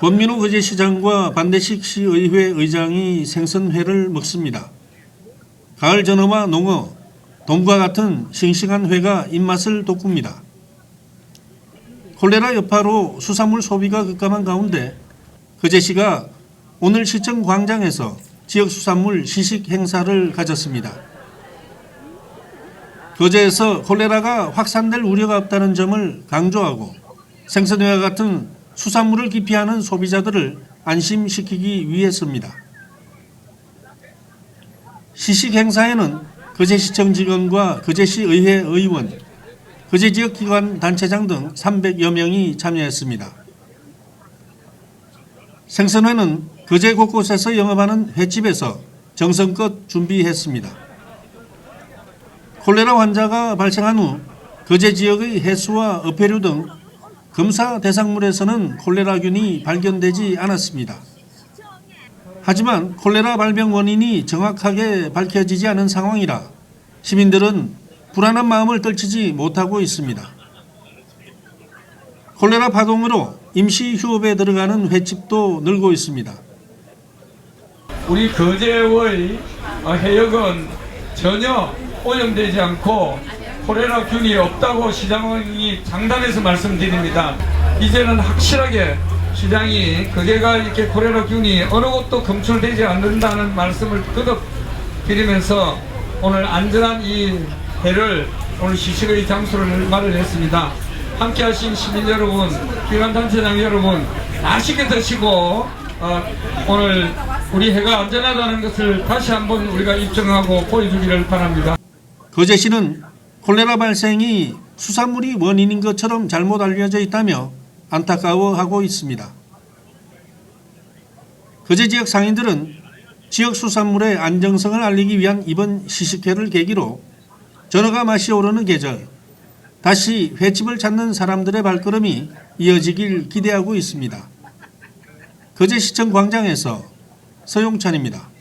권민우 거제시장과 반대식 시의회 의장이 생선회를 먹습니다. 가을 전어와 농어, 돔과 같은 싱싱한 회가 입맛을 돋굽니다. 콜레라 여파로 수산물 소비가 급감한 가운데 거제시가 오늘 시청 광장에서 지역 수산물 시식 행사를 가졌습니다. 거제에서 콜레라가 확산될 우려가 없다는 점을 강조하고 생선회와 같은 수산물을 기피하는 소비자들을 안심시키기 위해서입니다. 시식 행사에는 거제시청 직원과 거제시 의회 의원, 거제 지역 기관 단체장 등 300여 명이 참여했습니다. 생선회는 거제 곳곳에서 영업하는 횟집에서 정성껏 준비했습니다. 콜레라 환자가 발생한 후 거제 지역의 해수와 어패류 등 검사 대상물에서는 콜레라균이 발견되지 않았습니다. 하지만 콜레라 발병 원인이 정확하게 밝혀지지 않은 상황이라 시민들은 불안한 마음을 떨치지 못하고 있습니다. 콜레라 파동으로 임시 휴업에 들어가는 횟집도 늘고 있습니다. 우리 거제의 어, 해역은 전혀 오염되지 않고 콜레라 균이 없다고 시장이 장담해서 말씀드립니다. 이제는 확실하게 시장이 거제가 이렇게 콜레라 균이 어느 곳도 검출되지 않는다는 말씀을 거듭 드리면서 오늘 안전한 이 해를 오늘 시식의 장소를 마련했습니다. 함께 하신 시민 여러분, 기관단체장 여러분, 맛있게 드시고 어, 오늘 우리 해가 안전하다는 것을 다시 한번 우리가 입증하고 보여주기를 바랍니다. 거제시는 콜레라 발생이 수산물이 원인인 것처럼 잘못 알려져 있다며 안타까워하고 있습니다. 거제 지역 상인들은 지역 수산물의 안정성을 알리기 위한 이번 시식회를 계기로 전어가 맛이 오르는 계절 다시 횟집을 찾는 사람들의 발걸음이 이어지길 기대하고 있습니다. 거제시청 광장에서 서용찬입니다.